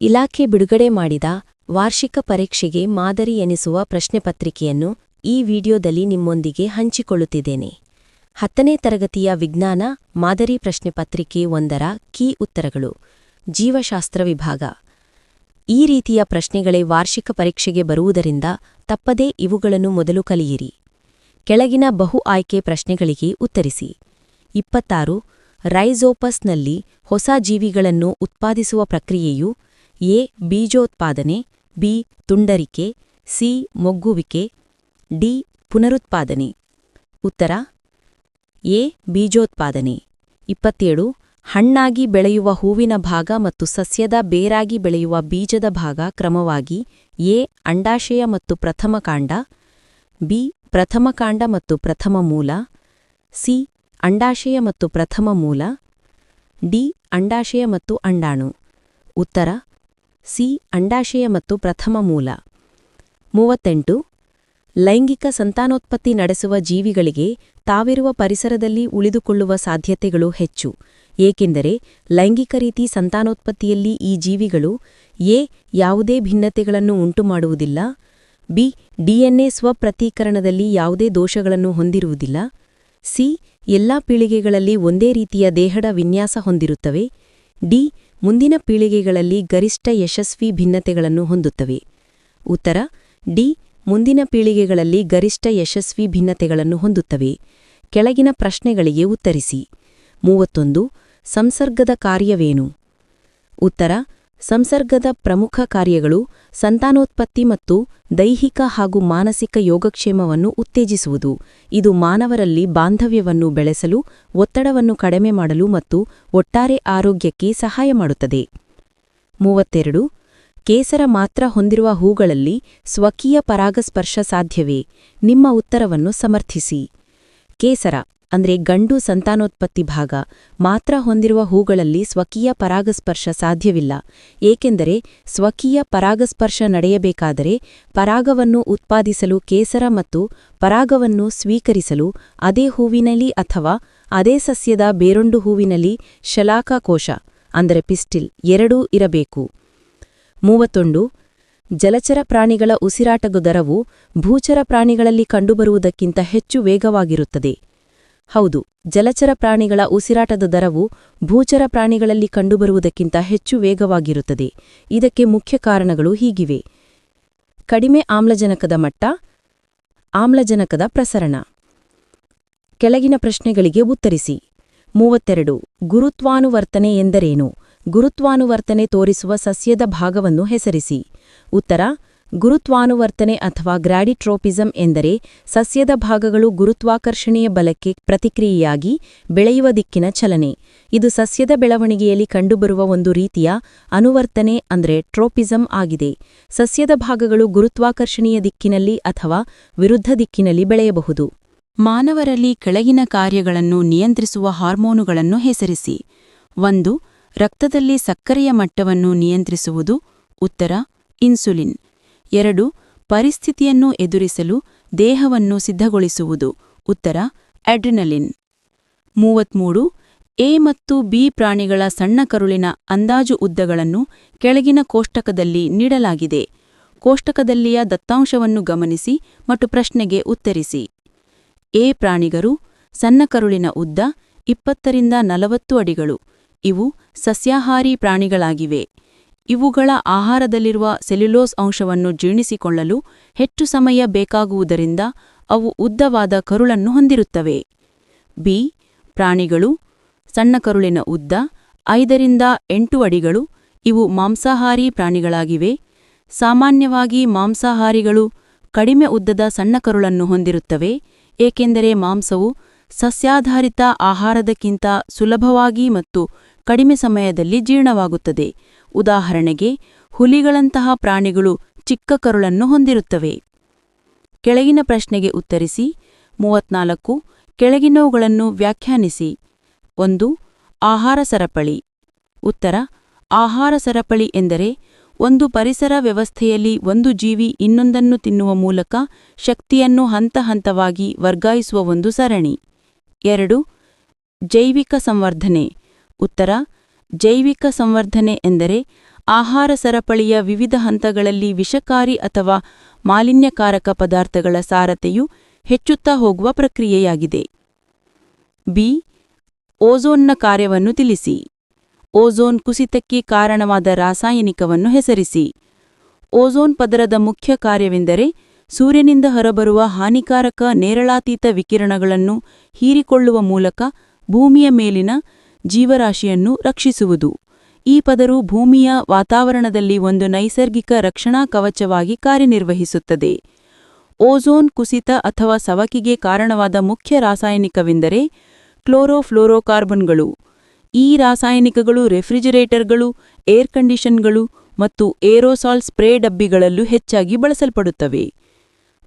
ಇಲಾಖೆ ಬಿಡುಗಡೆ ಮಾಡಿದ ವಾರ್ಷಿಕ ಪರೀಕ್ಷೆಗೆ ಮಾದರಿ ಎನಿಸುವ ಪ್ರಶ್ನೆಪತ್ರಿಕೆಯನ್ನು ಈ ವಿಡಿಯೋದಲ್ಲಿ ನಿಮ್ಮೊಂದಿಗೆ ಹಂಚಿಕೊಳ್ಳುತ್ತಿದ್ದೇನೆ. ಹತ್ತನೇ ತರಗತಿಯ ವಿಜ್ಞಾನ ಮಾದರಿ ಪ್ರಶ್ನೆಪತ್ರಿಕೆ ಒಂದರ ಕೀ ಉತ್ತರಗಳು. ಜೀವಶಾಸ್ತ್ರ ವಿಭಾಗ. ಈ ರೀತಿಯ ಪ್ರಶ್ನೆಗಳೇ ವಾರ್ಷಿಕ ಪರೀಕ್ಷೆಗೆ ಬರುವುದರಿಂದ ತಪ್ಪದೇ ಇವುಗಳನ್ನು ಮೊದಲು ಕಲಿಯಿರಿ. ಕೆಳಗಿನ ಬಹು ಆಯ್ಕೆ ಪ್ರಶ್ನೆಗಳಿಗೆ ಉತ್ತರಿಸಿ. ಇಪ್ಪತ್ತಾರು. ರೈಜೋಪಸ್ನಲ್ಲಿ ಹೊಸ ಜೀವಿಗಳನ್ನು ಉತ್ಪಾದಿಸುವ ಪ್ರಕ್ರಿಯೆಯು ಎ, ಬೀಜೋತ್ಪಾದನೆ, ಬಿ, ತುಂಡರಿಕೆ, ಸಿ, ಮೊಗ್ಗುವಿಕೆ, ಡಿ, ಪುನರುತ್ಪಾದನೆ. ಉತ್ತರ, ಎ, ಬೀಜೋತ್ಪಾದನೆ. ಇಪ್ಪತ್ತೇಳು, ಹಣ್ಣಾಗಿ ಬೆಳೆಯುವ ಹೂವಿನ ಭಾಗ ಮತ್ತು ಸಸ್ಯದ ಬೇರಾಗಿ ಬೆಳೆಯುವ ಬೀಜದ ಭಾಗ ಕ್ರಮವಾಗಿ ಎ, ಅಂಡಾಶಯ ಮತ್ತು ಪ್ರಥಮ ಕಾಂಡ, ಬಿ, ಪ್ರಥಮ ಕಾಂಡ ಮತ್ತು ಪ್ರಥಮ ಮೂಲ, ಸಿ, ಅಂಡಾಶಯ ಮತ್ತು ಪ್ರಥಮ ಮೂಲ, ಡಿ, ಅಂಡಾಶಯ ಮತ್ತು ಅಂಡಾಣು. ಉತ್ತರ ಸಿ ಅಂಡಾಶಯ ಮತ್ತು ಪ್ರಥಮ ಮೂಲ. ಮೂವತ್ತೆಂಟು. ಲೈಂಗಿಕ ಸಂತಾನೋತ್ಪತ್ತಿ ನಡೆಸುವ ಜೀವಿಗಳಿಗೆ ತಾವಿರುವ ಪರಿಸರದಲ್ಲಿ ಉಳಿದುಕೊಳ್ಳುವ ಸಾಧ್ಯತೆಗಳು ಹೆಚ್ಚು. ಏಕೆಂದರೆ ಲೈಂಗಿಕ ರೀತಿ ಸಂತಾನೋತ್ಪತ್ತಿಯಲ್ಲಿ ಈ ಜೀವಿಗಳು ಎ ಯಾವುದೇ ಭಿನ್ನತೆಗಳನ್ನು ಉಂಟುಮಾಡುವುದಿಲ್ಲ, ಬಿ ಡಿಎನ್ಎ ಸ್ವಪ್ರತೀಕರಣದಲ್ಲಿ ಯಾವುದೇ ದೋಷಗಳನ್ನು ಹೊಂದಿರುವುದಿಲ್ಲ, ಸಿ ಎಲ್ಲಾ ಪೀಳಿಗೆಗಳಲ್ಲಿ ಒಂದೇ ರೀತಿಯ ದೇಹದ ವಿನ್ಯಾಸ ಹೊಂದಿರುತ್ತವೆ ಡಿ, ಮುಂದಿನ ಪೀಳಿಗೆಗಳಲ್ಲಿ ಗರಿಷ್ಠ ಯಶಸ್ವಿ ಭಿನ್ನತೆಗಳನ್ನು ಹೊಂದುತ್ತವೆ. ಉತ್ತರ, ಡಿ, ಮುಂದಿನ ಪೀಳಿಗೆಗಳಲ್ಲಿ ಗರಿಷ್ಠ ಯಶಸ್ವಿ ಭಿನ್ನತೆಗಳನ್ನು ಹೊಂದುತ್ತವೆ. ಕೆಳಗಿನ ಪ್ರಶ್ನೆಗಳಿಗೆ ಉತ್ತರಿಸಿ. ಮೂವತ್ತೊಂದು, ಸಂಸರ್ಗದ ಕಾರ್ಯವೇನು? ಉತ್ತರ ಸಂಸರ್ಗದ ಪ್ರಮುಖ ಕಾರ್ಯಗಳು ಸಂತಾನೋತ್ಪತ್ತಿ ಮತ್ತು ದೈಹಿಕ ಹಾಗೂ ಮಾನಸಿಕ ಯೋಗಕ್ಷೇಮವನ್ನು ಉತ್ತೇಜಿಸುವುದು. ಇದು ಮಾನವರಲ್ಲಿ ಬಾಂಧವ್ಯವನ್ನು ಬೆಳೆಸಲು, ಒತ್ತಡವನ್ನು ಕಡಿಮೆ ಮಾಡಲು ಮತ್ತು ಒಟ್ಟಾರೆ ಆರೋಗ್ಯಕ್ಕೆ ಸಹಾಯ ಮಾಡುತ್ತದೆ. ಮೂವತ್ತೆರಡು, ಕೇಸರ ಮಾತ್ರ ಹೊಂದಿರುವ ಹೂಗಳಲ್ಲಿ ಸ್ವಕೀಯ ಪರಾಗಸ್ಪರ್ಶ ಸಾಧ್ಯವೇ? ನಿಮ್ಮ ಉತ್ತರವನ್ನು ಸಮರ್ಥಿಸಿ. ಕೇಸರ ಅಂದ್ರೆ ಗಂಡು ಸಂತಾನೋತ್ಪತ್ತಿ ಭಾಗ ಮಾತ್ರ ಹೊಂದಿರುವ ಹೂಗಳಲ್ಲಿ ಸ್ವಕೀಯ ಪರಾಗಸ್ಪರ್ಶ ಸಾಧ್ಯವಿಲ್ಲ. ಏಕೆಂದರೆ ಸ್ವಕೀಯ ಪರಾಗಸ್ಪರ್ಶ ನಡೆಯಬೇಕಾದರೆ ಪರಾಗವನ್ನು ಉತ್ಪಾದಿಸಲು ಕೇಸರ ಮತ್ತು ಪರಾಗವನ್ನು ಸ್ವೀಕರಿಸಲು ಅದೇ ಹೂವಿನಲ್ಲಿ ಅಥವಾ ಅದೇ ಸಸ್ಯದ ಬೇರೊಂದು ಹೂವಿನಲ್ಲಿ ಶಲಾಕಾಕೋಶ, ಅಂದರೆ ಪಿಸ್ಟಿಲ್, ಎರಡೂ ಇರಬೇಕು. ಮೂವತ್ತೊಂದು, ಜಲಚರ ಪ್ರಾಣಿಗಳ ಉಸಿರಾಟದ ದರವು ಭೂಚರ ಪ್ರಾಣಿಗಳಲ್ಲಿ ಕಂಡುಬರುವುದಕ್ಕಿಂತ ಹೆಚ್ಚು ವೇಗವಾಗಿರುತ್ತದೆ. ಹೌದು, ಜಲಚರ ಪ್ರಾಣಿಗಳ ಉಸಿರಾಟದ ದರವು ಭೂಚರ ಪ್ರಾಣಿಗಳಲ್ಲಿ ಕಂಡುಬರುವುದಕ್ಕಿಂತ ಹೆಚ್ಚು ವೇಗವಾಗಿರುತ್ತದೆ. ಇದಕ್ಕೆ ಮುಖ್ಯ ಕಾರಣಗಳು ಹೀಗಿವೆ. ಕಡಿಮೆ ಆಮ್ಲಜನಕದ ಮಟ್ಟ, ಆಮ್ಲಜನಕದ ಪ್ರಸರಣ. ಕೆಳಗಿನ ಪ್ರಶ್ನೆಗಳಿಗೆ ಉತ್ತರಿಸಿ. ಮೂವತ್ತೆರಡು, ಗುರುತ್ವಾನುವರ್ತನೆ ಎಂದರೇನು? ಗುರುತ್ವಾನುವರ್ತನೆ ತೋರಿಸುವ ಸಸ್ಯದ ಭಾಗವನ್ನು ಹೆಸರಿಸಿ. ಉತ್ತರ ಗುರುತ್ವಾನುವರ್ತನೆ ಅಥವಾ ಗ್ರಾಡಿಟ್ರೋಪಿಸಂ ಎಂದರೆ ಸಸ್ಯದ ಭಾಗಗಳು ಗುರುತ್ವಾಕರ್ಷಣೀಯ ಬಲಕ್ಕೆ ಪ್ರತಿಕ್ರಿಯೆಯಾಗಿ ಬೆಳೆಯುವ ದಿಕ್ಕಿನ ಚಲನೆ. ಇದು ಸಸ್ಯದ ಬೆಳವಣಿಗೆಯಲ್ಲಿ ಕಂಡುಬರುವ ಒಂದು ರೀತಿಯ ಅನುವರ್ತನೆ ಅಂದರೆ ಟ್ರೋಪಿಸಂ ಆಗಿದೆ. ಸಸ್ಯದ ಭಾಗಗಳು ಗುರುತ್ವಾಕರ್ಷಣೀಯ ದಿಕ್ಕಿನಲ್ಲಿ ಅಥವಾ ವಿರುದ್ಧ ದಿಕ್ಕಿನಲ್ಲಿ ಬೆಳೆಯಬಹುದು. ಮಾನವರಲ್ಲಿ ಕೆಳಗಿನ ಕಾರ್ಯಗಳನ್ನು ನಿಯಂತ್ರಿಸುವ ಹಾರ್ಮೋನುಗಳನ್ನು ಹೆಸರಿಸಿ. ಒಂದು, ರಕ್ತದಲ್ಲಿ ಸಕ್ಕರೆಯ ಮಟ್ಟವನ್ನು ನಿಯಂತ್ರಿಸುವುದು. ಉತ್ತರ, ಇನ್ಸುಲಿನ್. ಎರಡು, ಪರಿಸ್ಥಿತಿಯನ್ನು ಎದುರಿಸಲು ದೇಹವನ್ನು ಸಿದ್ಧಗೊಳಿಸುವುದು. ಉತ್ತರ, ಅಡ್ರಿನಲಿನ್. ಮೂವತ್ಮೂರು, ಎ ಮತ್ತು ಬಿ ಪ್ರಾಣಿಗಳ ಸಣ್ಣ ಕರುಳಿನ ಅಂದಾಜು ಉದ್ದಗಳನ್ನು ಕೆಳಗಿನ ಕೋಷ್ಟಕದಲ್ಲಿ ನೀಡಲಾಗಿದೆ. ಕೋಷ್ಟಕದಲ್ಲಿಯ ದತ್ತಾಂಶವನ್ನು ಗಮನಿಸಿ ಮತ್ತು ಪ್ರಶ್ನೆಗೆ ಉತ್ತರಿಸಿ. ಎ ಪ್ರಾಣಿಗರು, ಸಣ್ಣ ಕರುಳಿನ ಉದ್ದ ಇಪ್ಪತ್ತರಿಂದ ನಲವತ್ತು ಅಡಿಗಳು. ಇವು ಸಸ್ಯಾಹಾರಿ ಪ್ರಾಣಿಗಳಾಗಿವೆ. ಇವುಗಳ ಆಹಾರದಲ್ಲಿರುವ ಸೆಲ್ಯುಲೋಸ್ ಅಂಶವನ್ನು ಜೀರ್ಣಿಸಿಕೊಳ್ಳಲು ಹೆಚ್ಚು ಸಮಯ ಬೇಕಾಗುವುದರಿಂದ ಅವು ಉದ್ದವಾದ ಕರುಳನ್ನು ಹೊಂದಿರುತ್ತವೆ. ಬಿ. ಪ್ರಾಣಿಗಳು. ಸಣ್ಣ ಕರುಳಿನ ಉದ್ದ. ಐದರಿಂದ ಎಂಟು ಅಡಿಗಳು. ಇವು ಮಾಂಸಾಹಾರಿ ಪ್ರಾಣಿಗಳಾಗಿವೆ. ಸಾಮಾನ್ಯವಾಗಿ ಮಾಂಸಾಹಾರಿಗಳು ಕಡಿಮೆ ಉದ್ದದ ಸಣ್ಣ ಕರುಳನ್ನು ಹೊಂದಿರುತ್ತವೆ. ಏಕೆಂದರೆ ಮಾಂಸವು ಸಸ್ಯಾಧಾರಿತ ಆಹಾರದಕ್ಕಿಂತ ಸುಲಭವಾಗಿ ಮತ್ತು ಕಡಿಮೆ ಸಮಯದಲ್ಲಿ ಜೀರ್ಣವಾಗುತ್ತದೆ. ಉದಾಹರಣೆಗೆ, ಹುಲಿಗಳಂತಹ ಪ್ರಾಣಿಗಳು ಚಿಕ್ಕ ಕರುಳನ್ನು ಹೊಂದಿರುತ್ತವೆ. ಕೆಳಗಿನ ಪ್ರಶ್ನೆಗೆ ಉತ್ತರಿಸಿ, ಮೂವತ್ನಾಲ್ಕು, ಕೆಳಗಿನವುಗಳನ್ನು ವ್ಯಾಖ್ಯಾನಿಸಿ. ಒಂದು, ಆಹಾರ ಸರಪಳಿ. ಉತ್ತರ, ಆಹಾರ ಸರಪಳಿ ಎಂದರೆ, ಒಂದು ಪರಿಸರ ವ್ಯವಸ್ಥೆಯಲ್ಲಿ ಒಂದು ಜೀವಿ ಇನ್ನೊಂದನ್ನು ತಿನ್ನುವ ಮೂಲಕ ಶಕ್ತಿಯನ್ನು ಹಂತ ಹಂತವಾಗಿ ವರ್ಗಾಯಿಸುವ ಒಂದು ಸರಣಿ. ಎರಡು, ಜೈವಿಕ ಸಂವರ್ಧನೆ. ಉತ್ತರ ಜೈವಿಕ ಸಂವರ್ಧನೆ ಎಂದರೆ ಆಹಾರ ಸರಪಳಿಯ ವಿವಿಧ ಹಂತಗಳಲ್ಲಿ ವಿಷಕಾರಿ ಅಥವಾ ಮಾಲಿನ್ಯಕಾರಕ ಪದಾರ್ಥಗಳ ಸಾರತೆಯು ಹೆಚ್ಚುತ್ತಾ ಹೋಗುವ ಪ್ರಕ್ರಿಯೆಯಾಗಿದೆ. ಬಿ. ಓಝೋನ್ನ ಕಾರ್ಯವನ್ನು ತಿಳಿಸಿ. ಓಝೋನ್ ಕುಸಿತಕ್ಕೆ ಕಾರಣವಾದ ರಾಸಾಯನಿಕವನ್ನು ಹೆಸರಿಸಿ. ಓಝೋನ್ ಪದರದ ಮುಖ್ಯ ಕಾರ್ಯವೆಂದರೆ ಸೂರ್ಯನಿಂದ ಹೊರಬರುವ ಹಾನಿಕಾರಕ ನೇರಳಾತೀತ ವಿಕಿರಣಗಳನ್ನು ಹೀರಿಕೊಳ್ಳುವ ಮೂಲಕ ಭೂಮಿಯ ಮೇಲಿನ ಜೀವರಾಶಿಯನ್ನು ರಕ್ಷಿಸುವುದು. ಈ ಪದರು ಭೂಮಿಯ ವಾತಾವರಣದಲ್ಲಿ ಒಂದು ನೈಸರ್ಗಿಕ ರಕ್ಷಣಾ ಕವಚವಾಗಿ ಕಾರ್ಯನಿರ್ವಹಿಸುತ್ತದೆ. ಓಝೋನ್ ಕುಸಿತ ಅಥವಾ ಸವಕಿಗೆ ಕಾರಣವಾದ ಮುಖ್ಯ ರಾಸಾಯನಿಕವೆಂದರೆ ಕ್ಲೋರೋಫ್ಲೋರೋಕಾರ್ಬನ್ಗಳು. ಈ ರಾಸಾಯನಿಕಗಳು ರೆಫ್ರಿಜರೇಟರ್ಗಳು, ಏರ್ ಕಂಡೀಷನ್ಗಳು ಮತ್ತು ಏರೋಸಾಲ್ ಸ್ಪ್ರೇ ಡಬ್ಬಿಗಳಲ್ಲೂ ಹೆಚ್ಚಾಗಿ ಬಳಸಲ್ಪಡುತ್ತವೆ.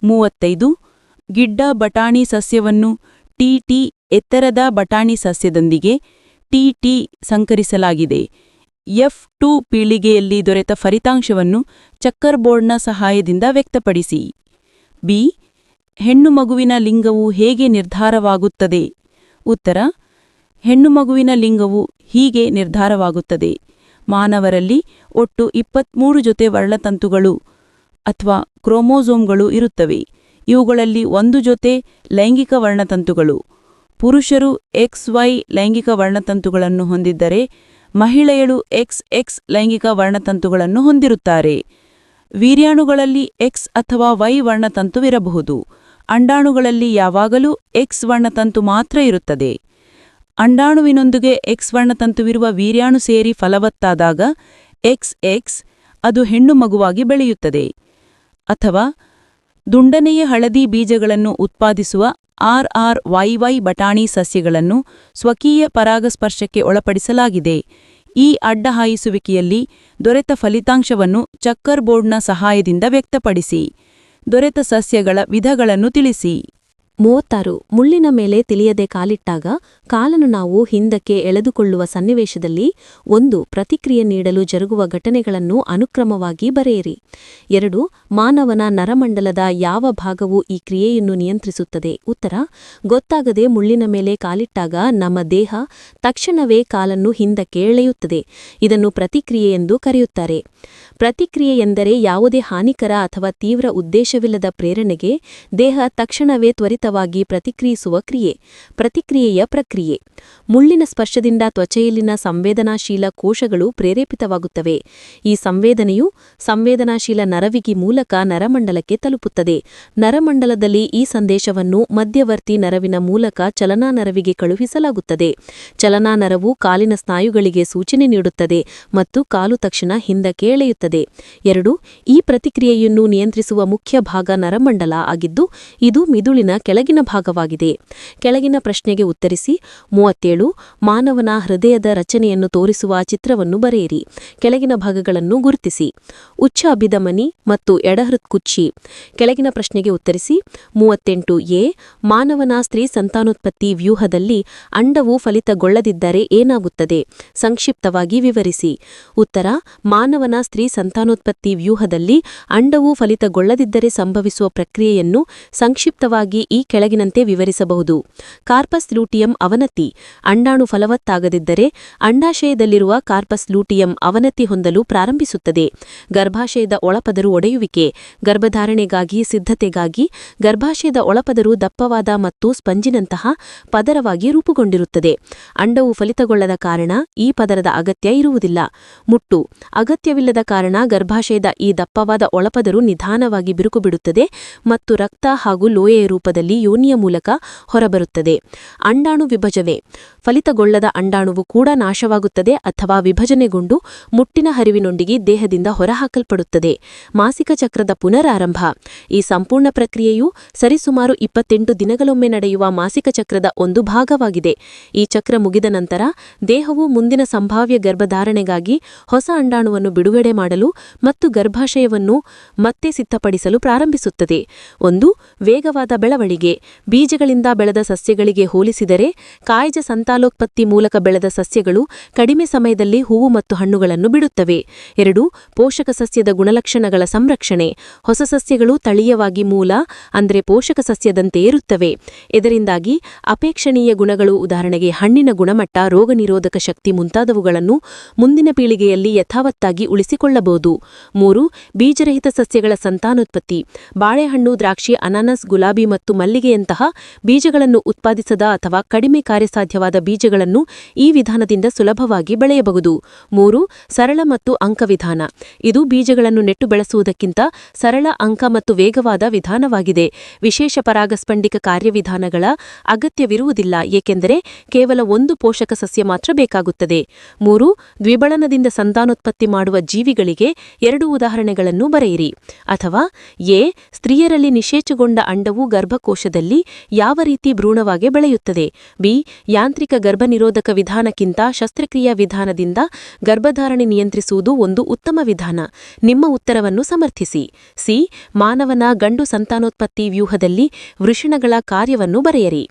ಮೂವತ್ತೈದು, ಗಿಡ್ಡ ಬಟಾಣಿ ಸಸ್ಯವನ್ನು ಟಿಟಿ ಎತ್ತರದ ಬಟಾಣಿ ಸಸ್ಯದೊಂದಿಗೆ ಟಿಟಿ ಸಂಕರಿಸಲಾಗಿದೆ. ಎಫ್ ಟು ಪೀಳಿಗೆಯಲ್ಲಿ ದೊರೆತ ಫಲಿತಾಂಶವನ್ನು ಚಕ್ಕರ್ ಬೋರ್ಡ್ನ ಸಹಾಯದಿಂದ ವ್ಯಕ್ತಪಡಿಸಿ. ಬಿ. ಹೆಣ್ಣು ಮಗುವಿನ ಲಿಂಗವು ಹೇಗೆ ನಿರ್ಧಾರವಾಗುತ್ತದೆ? ಉತ್ತರ. ಹೆಣ್ಣು ಮಗುವಿನ ಲಿಂಗವು ಹೀಗೆ ನಿರ್ಧಾರವಾಗುತ್ತದೆ. ಮಾನವರಲ್ಲಿ ಒಟ್ಟು ಇಪ್ಪತ್ಮೂರು ಜೊತೆ ವರ್ಣತಂತುಗಳು ಅಥವಾ ಕ್ರೋಮೋಸೋಮ್ಗಳು ಇರುತ್ತವೆ. ಇವುಗಳಲ್ಲಿ ಒಂದು ಜೊತೆ ಲೈಂಗಿಕ ವರ್ಣತಂತುಗಳು. ಪುರುಷರು ಎಕ್ಸ್ ವೈ ಲೈಂಗಿಕ ವರ್ಣತಂತುಗಳನ್ನು ಹೊಂದಿದ್ದರೆ ಮಹಿಳೆಯಳು ಎಕ್ಸ್ ಎಕ್ಸ್ ಲೈಂಗಿಕ ವರ್ಣತಂತುಗಳನ್ನು ಹೊಂದಿರುತ್ತಾರೆ. ವೀರ್ಯಾಣುಗಳಲ್ಲಿ ಎಕ್ಸ್ ಅಥವಾ ವೈ ವರ್ಣತಂತುವಿರಬಹುದು. ಅಂಡಾಣುಗಳಲ್ಲಿ ಯಾವಾಗಲೂ ಎಕ್ಸ್ ವರ್ಣತಂತು ಮಾತ್ರ ಇರುತ್ತದೆ. ಅಂಡಾಣುವಿನೊಂದಿಗೆ ಎಕ್ಸ್ ವರ್ಣತಂತುವಿರುವ ವೀರ್ಯಾಣು ಸೇರಿ ಫಲವತ್ತಾದಾಗ ಎಕ್ಸ್ ಎಕ್ಸ್ ಅದು ಹೆಣ್ಣು ಮಗುವಾಗಿ ಬೆಳೆಯುತ್ತದೆ. ಅಥವಾ ದುಂಡನೆಯ ಹಳದಿ ಬೀಜಗಳನ್ನು ಉತ್ಪಾದಿಸುವ ಆರ್ ಆರ್ ವೈವೈ ಬಟಾಣಿ ಸಸ್ಯಗಳನ್ನು ಸ್ವಕೀಯ ಪರಾಗಸ್ಪರ್ಶಕ್ಕೆ ಒಳಪಡಿಸಲಾಗಿದೆ. ಈ ಅಡ್ಡ ಹಾಯಿಸುವಿಕೆಯಲ್ಲಿ ದೊರೆತ ಫಲಿತಾಂಶವನ್ನು ಚಕ್ಕರ್ ಬೋರ್ಡ್ನ ಸಹಾಯದಿಂದ ವ್ಯಕ್ತಪಡಿಸಿ. ದೊರೆತ ಸಸ್ಯಗಳ ವಿಧಗಳನ್ನು ತಿಳಿಸಿ. ಮೂವತ್ತಾರು. ಮುಳ್ಳಿನ ಮೇಲೆ ತಿಳಿಯದೆ ಕಾಲಿಟ್ಟಾಗ ಕಾಲನ್ನು ನಾವು ಹಿಂದಕ್ಕೆ ಎಳೆದುಕೊಳ್ಳುವ ಸನ್ನಿವೇಶದಲ್ಲಿ ಒಂದು ಪ್ರತಿಕ್ರಿಯೆ ನೀಡಲು ಜರುಗುವ ಘಟನೆಗಳನ್ನು ಅನುಕ್ರಮವಾಗಿ ಬರೆಯಿರಿ. ಎರಡು. ಮಾನವನ ನರಮಂಡಲದ ಯಾವ ಭಾಗವು ಈ ಕ್ರಿಯೆಯನ್ನು ನಿಯಂತ್ರಿಸುತ್ತದೆ? ಉತ್ತರ. ಗೊತ್ತಾಗದೆ ಮುಳ್ಳಿನ ಮೇಲೆ ಕಾಲಿಟ್ಟಾಗ ನಮ್ಮ ದೇಹ ತಕ್ಷಣವೇ ಕಾಲನ್ನು ಹಿಂದಕ್ಕೆ ಎಳೆಯುತ್ತದೆ. ಇದನ್ನು ಪ್ರತಿಕ್ರಿಯೆ ಎಂದು ಕರೆಯುತ್ತಾರೆ. ಪ್ರತಿಕ್ರಿಯೆ ಎಂದರೆ ಯಾವುದೇ ಹಾನಿಕರ ಅಥವಾ ತೀವ್ರ ಉದ್ದೇಶವಿಲ್ಲದ ಪ್ರೇರಣೆಗೆ ದೇಹ ತಕ್ಷಣವೇ ತ್ವರಿತವಾಗಿ ಪ್ರತಿಕ್ರಿಯಿಸುವ ಕ್ರಿಯೆ, ಪ್ರತಿಕ್ರಿಯೆಯ ಪ್ರಕ್ರಿಯೆ. ಮುಳ್ಳಿನ ಸ್ಪರ್ಶದಿಂದ ತ್ವಚೆಯಲ್ಲಿನ ಸಂವೇದನಾಶೀಲ ಕೋಶಗಳು ಪ್ರೇರೇಪಿತವಾಗುತ್ತವೆ. ಈ ಸಂವೇದನೆಯು ಸಂವೇದನಾಶೀಲ ನರವಿಗಿ ಮೂಲಕ ನರಮಂಡಲಕ್ಕೆ ತಲುಪುತ್ತದೆ. ನರಮಂಡಲದಲ್ಲಿ ಈ ಸಂದೇಶವನ್ನು ಮಧ್ಯವರ್ತಿ ನರವಿನ ಮೂಲಕ ಚಲನಾ ನರವಿಗೆ ಕಳುಹಿಸಲಾಗುತ್ತದೆ. ಚಲನಾ ನರವು ಕಾಲಿನ ಸ್ನಾಯುಗಳಿಗೆ ಸೂಚನೆ ನೀಡುತ್ತದೆ ಮತ್ತು ಕಾಲು ತಕ್ಷಣ ಹಿಂದಕ್ಕೆ ಎಳೆಯುತ್ತದೆ. ಎರಡು, ಈ ಪ್ರತಿಕ್ರಿಯೆಯನ್ನು ನಿಯಂತ್ರಿಸುವ ಮುಖ್ಯ ಭಾಗ ನರಮಂಡಲ ಆಗಿದ್ದು, ಇದು ಮಿದುಳಿನ ಕೆಳಗಿನ ಭಾಗವಾಗಿದೆ. ಕೆಳಗಿನ ಪ್ರಶ್ನೆಗೆ ಉತ್ತರಿಸಿ, ಮೂವತ್ತೇಳು, ಮಾನವನ ಹೃದಯದ ರಚನೆಯನ್ನು ತೋರಿಸುವ ಚಿತ್ರವನ್ನು ಬರೆಯಿರಿ. ಕೆಳಗಿನ ಭಾಗಗಳನ್ನು ಗುರುತಿಸಿ. ಉಚ್ಚ ಅಭಿದಮನಿ ಮತ್ತು ಎಡಹೃತ್ಕುಚ್ಚಿ ಕೆಳಗಿನ ಪ್ರಶ್ನೆಗೆ ಉತ್ತರಿಸಿ, ಮೂವತ್ತೆಂಟು, ಎ, ಮಾನವನ ಸ್ತ್ರೀ ಸಂತಾನೋತ್ಪತ್ತಿ ವ್ಯೂಹದಲ್ಲಿ ಅಂಡವು ಫಲಿತಗೊಳ್ಳದಿದ್ದರೆ ಏನಾಗುತ್ತದೆ? ಸಂಕ್ಷಿಪ್ತವಾಗಿ ವಿವರಿಸಿ. ಉತ್ತರ, ಮಾನವನ ಸ್ತ್ರೀ ಸಂತಾನೋತ್ಪತ್ತಿ ವ್ಯೂಹದಲ್ಲಿ ಅಂಡವು ಫಲಿತಗೊಳ್ಳದಿದ್ದರೆ ಸಂಭವಿಸುವ ಪ್ರಕ್ರಿಯೆಯನ್ನು ಸಂಕ್ಷಿಪ್ತವಾಗಿ ಈ ಕೆಳಗಿನಂತೆ ವಿವರಿಸಬಹುದು. ಕಾರ್ಪಸ್ ಲೂಟಿಯಂ ಅವನತಿ. ಅಂಡಾಣು ಫಲವತ್ತಾಗದಿದ್ದರೆ ಅಂಡಾಶಯದಲ್ಲಿರುವ ಕಾರ್ಪಸ್ ಲೂಟಿಯಂ ಅವನತಿ ಹೊಂದಲು ಪ್ರಾರಂಭಿಸುತ್ತದೆ. ಗರ್ಭಾಶಯದ ಒಳಪದರು ಒಡೆಯುವಿಕೆ. ಗರ್ಭಧಾರಣೆಗಾಗಿ, ಸಿದ್ಧತೆಗಾಗಿ ಗರ್ಭಾಶಯದ ಒಳಪದರು ದಪ್ಪವಾದ ಮತ್ತು ಸ್ಪಂಜಿನಂತಹ ಪದರವಾಗಿ ರೂಪುಗೊಂಡಿರುತ್ತದೆ. ಅಂಡವು ಫಲಿತಗೊಳ್ಳದ ಕಾರಣ ಈ ಪದರದ ಅಗತ್ಯ ಇರುವುದಿಲ್ಲ. ಮುಟ್ಟು. ಅಗತ್ಯವಿಲ್ಲದ ಕಾರಣ ಗರ್ಭಾಶಯದ ಈ ದಪ್ಪವಾದ ಒಳಪದರು ನಿಧಾನವಾಗಿ ಬಿರುಕು ಬಿಡುತ್ತದೆ ಮತ್ತು ರಕ್ತ ಹಾಗೂ ಲೋಯೆಯ ರೂಪದಲ್ಲಿ ಯೋನಿಯ ಮೂಲಕ ಹೊರಬರುತ್ತದೆ. ಅಂಡಾಣು ವಿಭಜನೆ ಫಲಿತಗೊಳ್ಳದ ಅಂಡಾಣುವು ಕೂಡ ನಾಶವಾಗುತ್ತದೆ ಅಥವಾ ವಿಭಜನೆಗೊಂಡು ಮುಟ್ಟಿನ ಹರಿವಿನೊಂದಿಗೆ ದೇಹದಿಂದ ಹೊರಹಾಕಲ್ಪಡುತ್ತದೆ. ಮಾಸಿಕ ಚಕ್ರದ ಪುನರಾರಂಭ. ಈ ಸಂಪೂರ್ಣ ಪ್ರಕ್ರಿಯೆಯು ಸರಿಸುಮಾರು ಇಪ್ಪತ್ತೆಂಟು ದಿನಗಳೊಮ್ಮೆ ನಡೆಯುವ ಮಾಸಿಕ ಚಕ್ರದ ಒಂದು ಭಾಗವಾಗಿದೆ. ಈ ಚಕ್ರ ಮುಗಿದ ನಂತರ ದೇಹವು ಮುಂದಿನ ಸಂಭಾವ್ಯ ಗರ್ಭಧಾರಣೆಗಾಗಿ ಹೊಸ ಅಂಡಾಣುವನ್ನು ಬಿಡುಗಡೆ ಮಾಡಲು ಮತ್ತು ಗರ್ಭಾಶಯವನ್ನು ಮತ್ತೆ ಸಿದ್ಧಪಡಿಸಲು ಪ್ರಾರಂಭಿಸುತ್ತದೆ. ಒಂದು, ವೇಗವಾದ ಬೆಳವಣಿಗೆ. ಹೀಗೆ ಬೀಜಗಳಿಂದ ಬೆಳೆದ ಸಸ್ಯಗಳಿಗೆ ಹೋಲಿಸಿದರೆ ಕಾಯಜ ಸಂತಾನೋತ್ಪತ್ತಿ ಮೂಲಕ ಬೆಳೆದ ಸಸ್ಯಗಳು ಕಡಿಮೆ ಸಮಯದಲ್ಲಿ ಹೂವು ಮತ್ತು ಹಣ್ಣುಗಳನ್ನು ಬಿಡುತ್ತವೆ. ಎರಡು, ಪೋಷಕ ಸಸ್ಯದ ಗುಣಲಕ್ಷಣಗಳ ಸಂರಕ್ಷಣೆ. ಹೊಸ ಸಸ್ಯಗಳು ತಳೀಯವಾಗಿ ಮೂಲ, ಅಂದರೆ ಪೋಷಕ ಸಸ್ಯದಂತೆ ಇರುತ್ತವೆ. ಇದರಿಂದಾಗಿ ಅಪೇಕ್ಷಣೀಯ ಗುಣಗಳು, ಉದಾಹರಣೆಗೆ ಹಣ್ಣಿನ ಗುಣಮಟ್ಟ ರೋಗನಿರೋಧಕ ಶಕ್ತಿ ಮುಂತಾದವುಗಳನ್ನು ಮುಂದಿನ ಪೀಳಿಗೆಯಲ್ಲಿ ಯಥಾವತ್ತಾಗಿ ಉಳಿಸಿಕೊಳ್ಳಬಹುದು. ಮೂರು, ಬೀಜರಹಿತ ಸಸ್ಯಗಳ ಸಂತಾನೋತ್ಪತ್ತಿ. ಬಾಳೆಹಣ್ಣು, ದ್ರಾಕ್ಷಿ, ಅನಾನಸ್, ಗುಲಾಬಿ ಮತ್ತು ಮಲ್ಲಿಗೆಯಂತಹ ಬೀಜಗಳನ್ನು ಉತ್ಪಾದಿಸದ ಅಥವಾ ಕಡಿಮೆ ಕಾರ್ಯಸಾಧ್ಯವಾದ ಬೀಜಗಳನ್ನು ಈ ವಿಧಾನದಿಂದ ಸುಲಭವಾಗಿ ಬೆಳೆಯಬಹುದು. ಮೂರು, ಸರಳ ಮತ್ತು ಅಂಕವಿಧಾನ ಇದು ಬೀಜಗಳನ್ನು ನೆಟ್ಟು ಬೆಳೆಸುವುದಕ್ಕಿಂತ ಸರಳ ಅಂಕ ಮತ್ತು ವೇಗವಾದ ವಿಧಾನವಾಗಿದೆ. ವಿಶೇಷ ಪರಾಗಸ್ಪಂಡಿಕ ಕಾರ್ಯವಿಧಾನಗಳ ಅಗತ್ಯವಿರುವುದಿಲ್ಲ, ಏಕೆಂದರೆ ಕೇವಲ ಒಂದು ಪೋಷಕ ಸಸ್ಯ ಮಾತ್ರ ಬೇಕಾಗುತ್ತದೆ. ಮೂರು, ದ್ವಿಬಳನದಿಂದ ಸಂತಾನೋತ್ಪತ್ತಿ ಮಾಡುವ ಜೀವಿಗಳಿಗೆ ಎರಡು ಉದಾಹರಣೆಗಳನ್ನು ಬರೆಯಿರಿ. ಅಥವಾ ಎ, ಸ್ತ್ರೀಯರಲ್ಲಿ ನಿಷೇಚಗೊಂಡ ಅಂಡವು ಗರ್ಭಕೋಶದಲ್ಲಿ ಯಾವ ರೀತಿ ಭ್ರೂಣವಾಗಿ ಬೆಳೆಯುತ್ತದೆ? ಬಿ. ಯಾಂತ್ರಿಕ ಗರ್ಭನಿರೋಧಕ ವಿಧಾನಕ್ಕಿಂತ ಶಸ್ತ್ರಕ್ರಿಯಾ ವಿಧಾನದಿಂದ ಗರ್ಭಧಾರಣೆ ನಿಯಂತ್ರಿಸುವುದು ಒಂದು ಉತ್ತಮ ವಿಧಾನ. ನಿಮ್ಮ ಉತ್ತರವನ್ನು ಸಮರ್ಥಿಸಿ. ಸಿ. ಮಾನವನ ಗಂಡು ಸಂತಾನೋತ್ಪತ್ತಿ ವ್ಯೂಹದಲ್ಲಿ ವೃಷಣಗಳ ಕಾರ್ಯವನ್ನು ಬರೆಯಿರಿ.